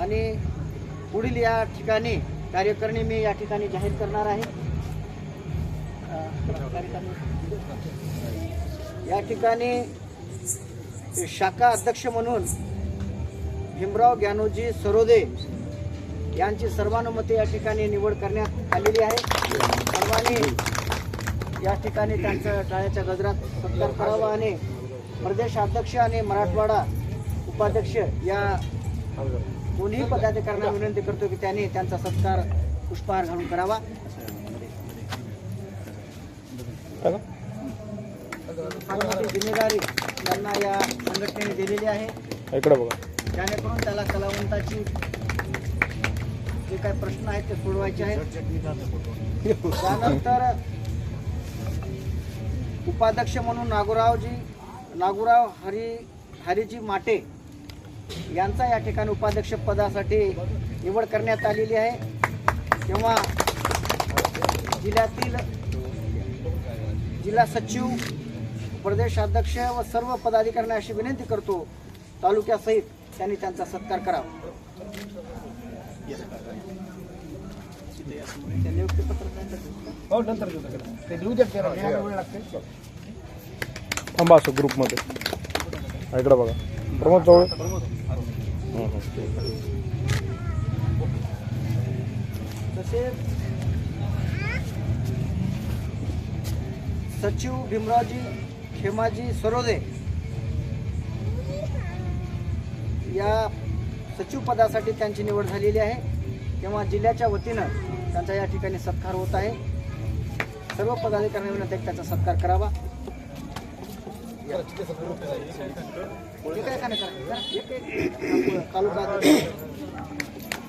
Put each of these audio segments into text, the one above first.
आणि पुढील या ठिकाणी कार्यकारिणी मी या ठिकाणी जाहीर करणार आहे. या ठिकाणी शाखा अध्यक्ष म्हणून भीमराव ज्ञानोजी सरोदे यांची सर्वानुमते या ठिकाणी निवड करण्यात आलेली आहे. सर्वांनी या ठिकाणी त्यांचा टाळ्याच्या गजरात सत्कार करावा आणि प्रदेशाध्यक्ष आणि मराठवाडा उपाध्यक्ष या दोन्ही पदाधिकाऱ्यांना विनंती करतो की त्यांनी त्यांचा सत्कार पुष्पहार घालून करावा. जिम्मेदारी त्यांना या संघटनेने दिलेली आहे. इकडे बघा. जेणेकरून त्याला कलावंताची जे काही प्रश्न आहेत ते सोडवायचे आहेत. त्यानंतर उपाध्यक्ष म्हणून नागोरावजी नागोराव हरी हरिजी माटे यांचा या ठिकाणी उपाध्यक्ष पदासाठी निवड करण्यात आलेली आहे. तेव्हा जिल्ह्यातील जिल्हा सचिव प्रदेशाध्यक्ष व सर्व पदाधिकाऱ्यांना अशी विनंती करतो तालुक्यासहित त्यांनी त्यांचा सत्कार करावा. नियुक्तीपत्र हो नंतर देऊ ते यायला वेळ लागते थांबा असं ग्रुपमध्ये इकडं बघा. प्रमोद चौळे हं, हं. तसेच सचिव भीमरावजी खेमाजी सरोदे या सचिव पदासाठी त्यांची निवड झालेली आहे. तेव्हा जिल्ह्याच्या वतीनं त्यांचा या ठिकाणी सत्कार होत आहे. सर्व पदाधिकाऱ्यांनी विनंती आहे की त्याचा सत्कार करावा.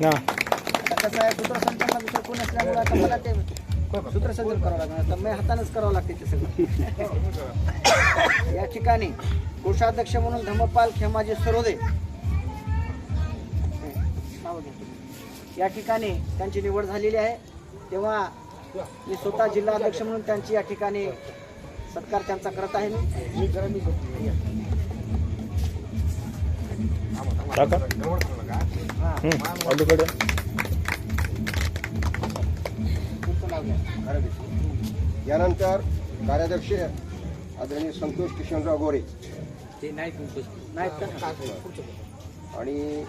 ना आता कसं आहे सूत्रसंचालना दुसरं कोण असल्यामुळे आता मला ते सूत्रसंचालन करावं लागणार आता मी हातानंच करावं लागते ते सगळं या ठिकाणी कोषाध्यक्ष म्हणून धम्मपाल खेमाजी सरोदे. नाव घ्या या ठिकाणी त्यांची निवड झालेली आहे. तेव्हा मी स्वतः जिल्हाध्यक्ष म्हणून त्यांची या ठिकाणी सत्कार त्यांचा करत आहे मी. तुमचं नाव घ्या. यानंतर कार्याध्यक्ष आदरणीय संतोष किशनराव गोरे. आणि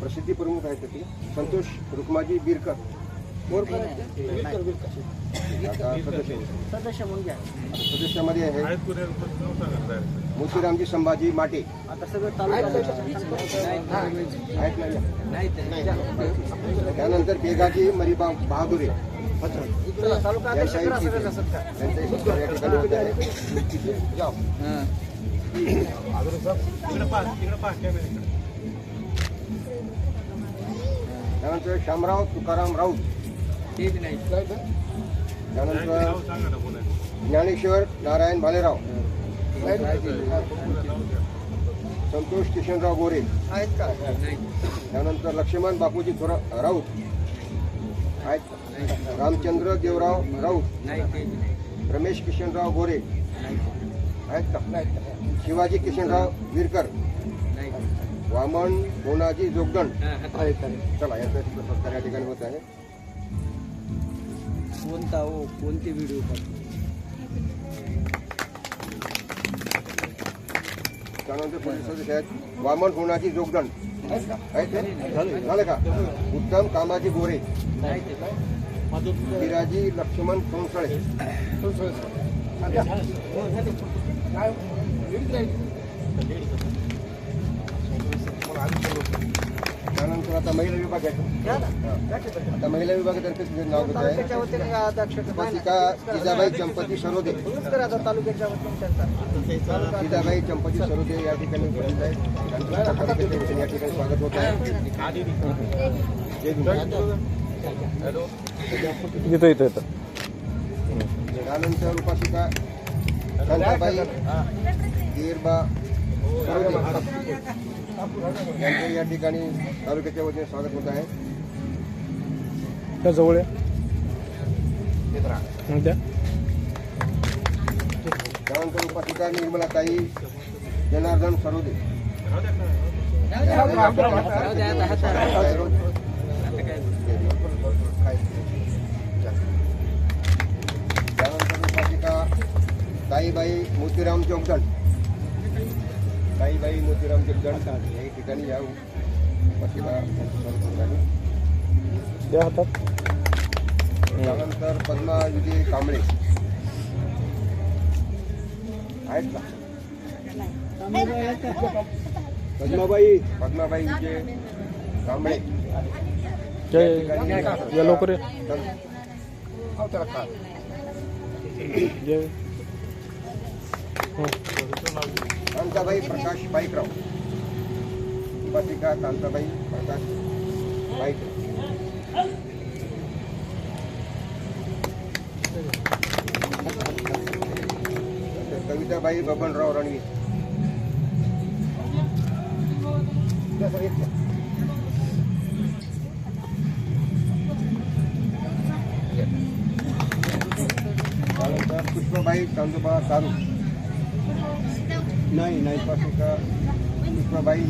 प्रसिद्धी प्रमुख आहेत ते. संतोष रुक्माजी बिरकर. सदस्यामध्ये आहे मोतीरामजी संभाजी माटे आता सगळं तालुका आहेत ना त्यानंतर बेगाजी मरीबा बहादुरे तालुका अध्यक्ष करा सगळ्यांचा सत्कार यांचाही सत्कार या ठिकाणी होत आहे जाओ. त्यानंतर शामराव तुकाराम राऊत त्यानंतर ज्ञानेश्वर नारायण भालेराव. संतोष किशनराव गोरे. आहेत का? त्यानंतर लक्ष्मण बापूजी थोरा राऊत. आहेत? रामचंद्र देवराव राऊत. रमेश किशनराव गोरे. आहेत का? शिवाजी किशनराव विरकर. वामन मोनाजी जोगदंड. चला याचा या ठिकाणी होत आहे. कोणता हो कोणते व्हिडिओ त्यानंतर पोलीस सदस्य आहेत वामन होनाजी जोगदंड आहेत का आहेत का? झालं का उत्तम कामाजी गोरे विराजी लक्ष्मण सोनसळे त्यानंतर आता महिला विभाग आता महिला विभागातर्फे तुझं नाव घेत आहे वतीने अध्यक्ष बसिका जिजाबाई चंपती सरोदे आता तालुक्याच्या वतीने त्यांचा जिजाबाई चंपती सरोदे या ठिकाणी उपस्थित आहेत त्यांचं कार्यकर्त्यांच्या वतीने या ठिकाणी स्वागत होत आहे. इथं इथं इथं त्यानंतर उपासिका शांताबाई गिरबा सरोदे यांचे या ठिकाणी तालुक्याच्या वतीने स्वागत होत आहे. त्या जवळ आहे. त्या त्यानंतर उपासिका निर्मलाताई जनार्दन सरोदे. त्यानंतर उपासिका ताईबाई मोतीराम चौकदण ताईबाई मोतीराम चौकदण या ठिकाणी या उपासिका द्या हातात त्यानंतर पद्मा विजय कांबळे आहेत का पद्माबाई पद्माबाई विजय कांबळे जय या लवकर ये. जय हं. कांताबाई प्रकाश बाईकराव. उपासिका कांताबाई प्रकाश बाईकराव. कविताबाई बबनराव रणवीर. पुष्पबाई चांदोबा चालू नाही नाही उपासिका पुष्पाबाई